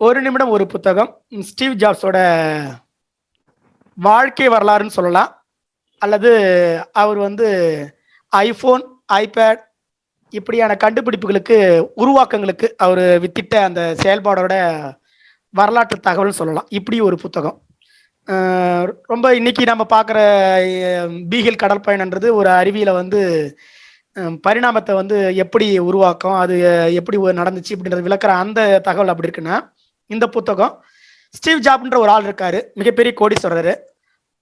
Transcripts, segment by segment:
ஒரு நிமிடம் ஒரு புத்தகம். ஸ்டீவ் ஜாப்ஸோட வாழ்க்கை வரலாறுன்னு சொல்லலாம். அல்லது அவர் வந்து ஐஃபோன் ஐபேட் இப்படியான கண்டுபிடிப்புகளுக்கு உருவாக்கங்களுக்கு அவர் வித்திட்ட அந்த செயல்பாடோட வரலாற்று தகவல்னு சொல்லலாம். இப்படி ஒரு புத்தகம். ரொம்ப இன்னைக்கு நம்ம பார்க்குற பீகில் கடல் பயணன்றது ஒரு அறிவியலை வந்து பரிணாமத்தை வந்து எப்படி உருவாக்கும் அது எப்படி நடந்துச்சு அப்படின்றது விளக்குற அந்த தகவல் அப்படி இருக்குன்னா இந்த புத்தகம். ஸ்டீவ் ஜாப்ன்ற ஒரு ஆள் இருக்காரு. மிகப்பெரிய கோடீஸ்வரர்.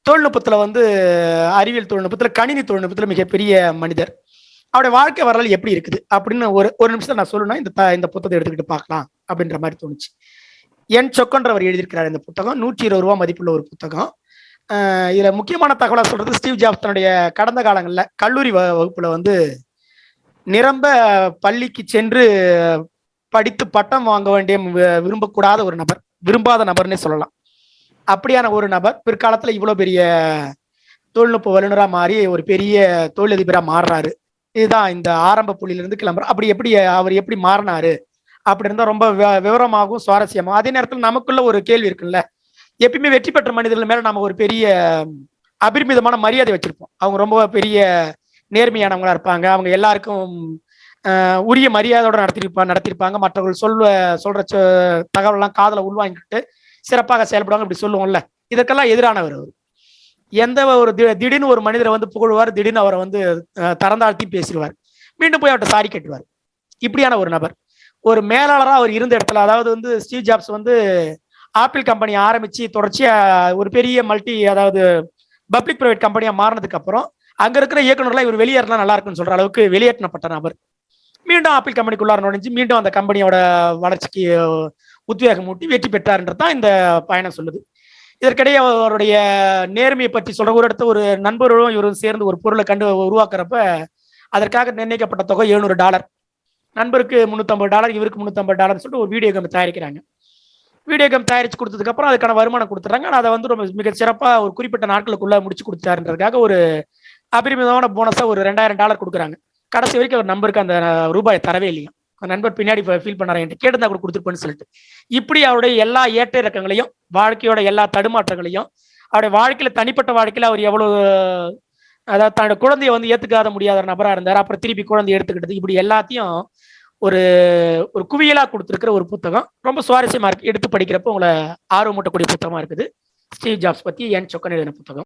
தொழில்நுட்பத்தில் வந்து அறிவியல் தொழில்நுட்பத்தில் கணினி தொழில்நுட்பத்தில் மிகப்பெரிய மனிதர். அவருடைய வாழ்க்கை வரலாறு எப்படி இருக்குது? அப்படின்னு ஒரு ஒரு நிமிஷம் நான் சொல்லணும்னா இந்த த- இந்த புத்தகத்தை எடுத்துக்கிட்டு பார்க்கலாம் அப்படின்ற மாதிரி தோணுச்சு. என் சொக்கன்றவர் எழுதியிருக்கிறார் இந்த புத்தகம். நூற்றி இருபது ரூபா மதிப்புள்ள ஒரு புத்தகம். இதில் முக்கியமான தகவலாக சொல்றது ஸ்டீவ் ஜாப்ஸ் தன்னுடைய கடந்த காலங்களில் கல்லூரி வ- வந்து நிரம்ப பள்ளிக்கு சென்று படித்து பட்டம் வாங்க வேண்டிய வி- விரும்பக்கூடாத ஒரு நபர் விரும்பாத நபர்னே சொல்லலாம். அப்படியான ஒரு நபர் பிற்காலத்தில் இவ்வளோ பெரிய தொழில்நுட்ப வல்லுநராக மாறி ஒரு பெரிய தொழிலதிபராக மாறுறாரு. இதுதான் இந்த ஆரம்ப புள்ளியிலிருந்து கிளம்புற அப்படி எப்படி அவர் எப்படி மாறினாரு? அப்படி இருந்தால் ரொம்ப விவரமாகவும் சுவாரஸ்யமாகவும் அதே நேரத்தில் நமக்குள்ள ஒரு கேள்வி இருக்குல்ல? எப்பயுமே வெற்றி பெற்ற மனிதர்கள் மேலே நம்ம ஒரு பெரிய அபரிமிதமான மரியாதை வச்சிருப்போம். அவங்க ரொம்ப பெரிய நேர்மையானவங்களா இருப்பாங்க. அவங்க எல்லாருக்கும் உரிய மரியாதையோட நடத்திருப்பா நடத்திருப்பாங்க. மற்றவர்கள் சொல்ல சொல்ற சொ- தகவலெல்லாம் காதுல உள்வாங்கிட்டு சிறப்பாக செயல்படுவாங்க இப்படி சொல்லுவோம்ல. இதற்கெல்லாம் எதிரானவர் அவர். எந்த ஒரு தி- திடீர்னு ஒரு மனிதரை வந்து புகழ்வார் திடீர்னு அவரை வந்து தரந்தாழ்த்தி பேசிடுவார். மீண்டும் போய் அவர்கிட்ட சாரி கட்டுவார். இப்படியான ஒரு நபர். ஒரு மேலாளராக அவர் இருந்த இடத்துல அதாவது வந்து ஸ்டீவ் ஜாப்ஸ் வந்து ஆப்பிள் கம்பெனி ஆரம்பித்து தொடர்ச்சியாக ஒரு பெரிய மல்டி அதாவது பப்ளிக் ப்ரைவேட் கம்பெனியாக மாறினதுக்கு அப்புறம் இருக்கிற இயக்குநர்லாம் இவர் வெளியேறலாம் நல்லா இருக்குன்னு சொல்கிற அளவுக்கு வெளியேற்றப்பட்ட நபர். மீண்டும் ஆப்பிள் கம்பெனிக்குள்ளார நுழைஞ்சு மீண்டும் அந்த கம்பெனியோட வளர்ச்சிக்கு உத்வேகம் ஊட்டி வெற்றி பெற்றார்ன்றது தான் இந்த பயணம் சொல்லுது. இதற்கிடையே அவருடைய நேர்மையை பற்றி சொல்ற ஒரு இடத்த ஒரு நண்பர்களும் இவரும் சேர்ந்து ஒரு பொருளை கண்டு உருவாக்குறப்ப அதற்காக நிர்ணயிக்கப்பட்ட தொகை எழுநூறு டாலர். நண்பருக்கு முந்நூற்றம்பது டாலர் இவருக்கு முந்நூற்றம்பது டாலர்னு சொல்லிட்டு ஒரு வீடியோ கேம் தயாரிக்கிறாங்க. வீடியோ கேம் தயாரித்து கொடுத்ததுக்கப்புறம் அதுக்கான வருமானம் கொடுத்துட்றாங்க ஆனால் அதை வந்து ரொம்ப மிக சிறப்பாக ஒரு குறிப்பிட்ட நாட்களுக்குள்ளே முடிச்சு கொடுத்தாருன்றதுக்காக ஒரு அபரிமிதமான போனஸாக ஒரு ரெண்டாயிரம் டாலர் கொடுக்குறாங்க. கடைசி வரைக்கும் அவர் நம்பருக்கு அந்த ரூபாயை தரவே இல்லையா? அந்த நண்பர் பின்னாடி ஃபீல் பண்ணாரு என்கிட்ட கேட்டிருந்தா கூட கொடுத்துருப்பேன்னு சொல்லிட்டு. இப்படி அவருடைய எல்லா ஏற்ற இறக்கங்களையும் வாழ்க்கையோட எல்லா தடுமாற்றங்களையும் அவருடைய வாழ்க்கையில தனிப்பட்ட வாழ்க்கையில அவர் எவ்வளவு அதாவது தன்னோட குழந்தைய வந்து ஏத்துக்காத முடியாத நபராக நபரா இருந்தார் அப்புறம் திருப்பி குழந்தைய எடுத்துக்கிட்டது இப்படி எல்லாத்தையும் ஒரு ஒரு குவியலா கொடுத்துருக்கிற ஒரு புத்தகம். ரொம்ப சுவாரஸ்யமா இருக்கு. எடுத்து படிக்கிறப்போ உங்களை ஆர்வமூட்டக்கூடிய புத்தகமா இருக்குது. ஸ்டீவ் ஜாப்ஸ் பத்தி என் சொக்கன் எழுதின புத்தகம்.